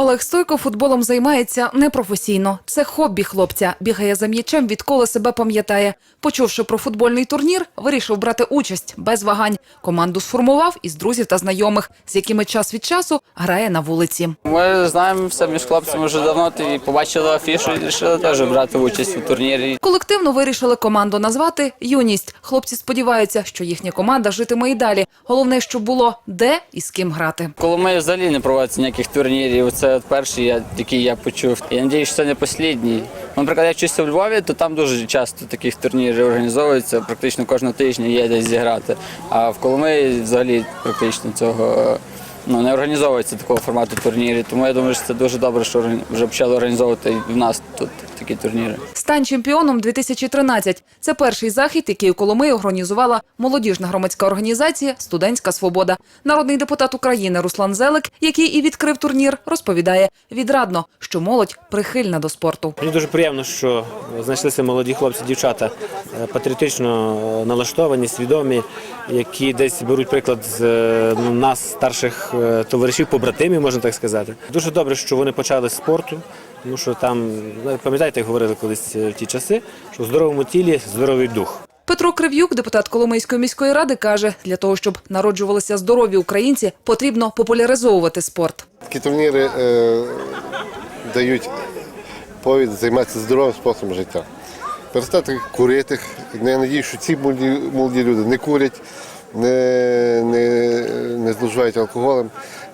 Олег Стойко футболом займається непрофесійно. Це хобі хлопця. Бігає за м'ячем, відколи себе пам'ятає. Почувши про футбольний турнір, вирішив брати участь без вагань. Команду сформував із друзів та знайомих, з якими час від часу грає на вулиці. Ми знаємо все між хлопцями вже давно. І побачили афішу і вирішили теж брати участь у турнірі. Колективно вирішили команду назвати Юність. Хлопці сподіваються, що їхня команда житиме і далі. Головне, щоб було де і з ким грати. Коломиї взагалі не проводиться ніяких турнірів. Це от перший, який я почув. Я сподіваюся, що це не останній. Наприклад, я вчуся в Львові, то там дуже часто таких турнірів організовуються. Практично кожного тижня є десь зіграти. А в Коломиї взагалі практично цього ну, не організовується такого формату турнірів. Тому я думаю, що це дуже добре, що вже почали організовувати в нас тут такі турніри. Стань чемпіоном 2013 – це перший захід, який у Коломиї організувала молодіжна громадська організація Студентська свобода. Народний депутат України Руслан Зелик, який і відкрив турнір, розповідає відрадно, що молодь прихильна до спорту. Мені дуже приємно, що знайшлися молоді хлопці, дівчата е, патріотично е, налаштовані, свідомі, які десь беруть приклад з е, нас, старших товаришів, побратимів, можна так сказати. Дуже добре, що вони почали з спорту, тому що там, ну, пам'ятаєте, говорили колись е, в ті часи, що в здоровому тілі здоровий дух. Петро Крив'юк, депутат Коломийської міської ради, каже, для того, щоб народжувалися здорові українці, потрібно популяризовувати спорт. Такі турніри е, дають повід займатися здоровим способом життя. Перестати курити. Я надію, що ці молоді, молоді люди не курять, не, не, не зловживають алкоголем.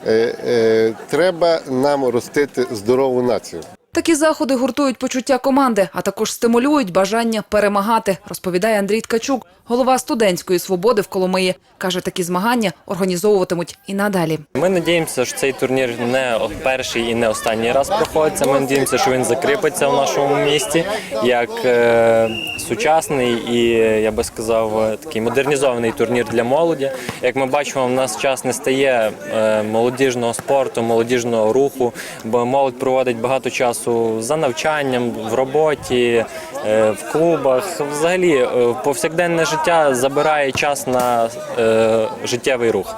Е, е, треба нам ростити здорову націю. Такі заходи гуртують почуття команди, а також стимулюють бажання перемагати, розповідає Андрій Ткачук, голова студентської свободи в Коломиї. Каже, такі змагання організовуватимуть і надалі. Ми надіємося, що цей турнір не перший і не останній раз проходиться. Ми надіємося, що він закріпиться в нашому місті як е, сучасний і я би сказав, такий модернізований турнір для молоді. Як ми бачимо, в нас час не стає е, молодіжного спорту, молодіжного руху, бо молодь проводить багато часу за навчанням, в роботі, е, в клубах. Взагалі, е, повсякденне життя забирає час на е, життєвий рух.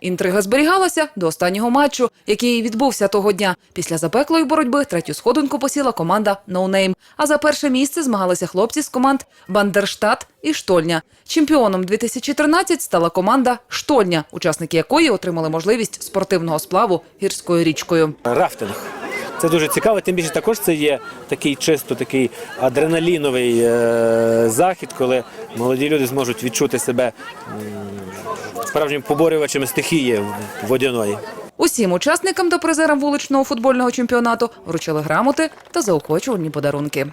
Інтрига зберігалася до останнього матчу, який відбувся того дня. Після запеклої боротьби третю сходинку посіла команда «Ноунейм». А за перше місце змагалися хлопці з команд Бандерштат і Штольня. Чемпіоном 2013 стала команда Штольня, учасники якої отримали можливість спортивного сплаву гірською річкою. Рафтинг. Це дуже цікаво, тим більше також це є такий чисто такий адреналіновий е, захід, коли молоді люди зможуть відчути себе м, справжнім поборювачами стихії водяної. Усім учасникам та призерам вуличного футбольного чемпіонату вручили грамоти та заохочувальні подарунки.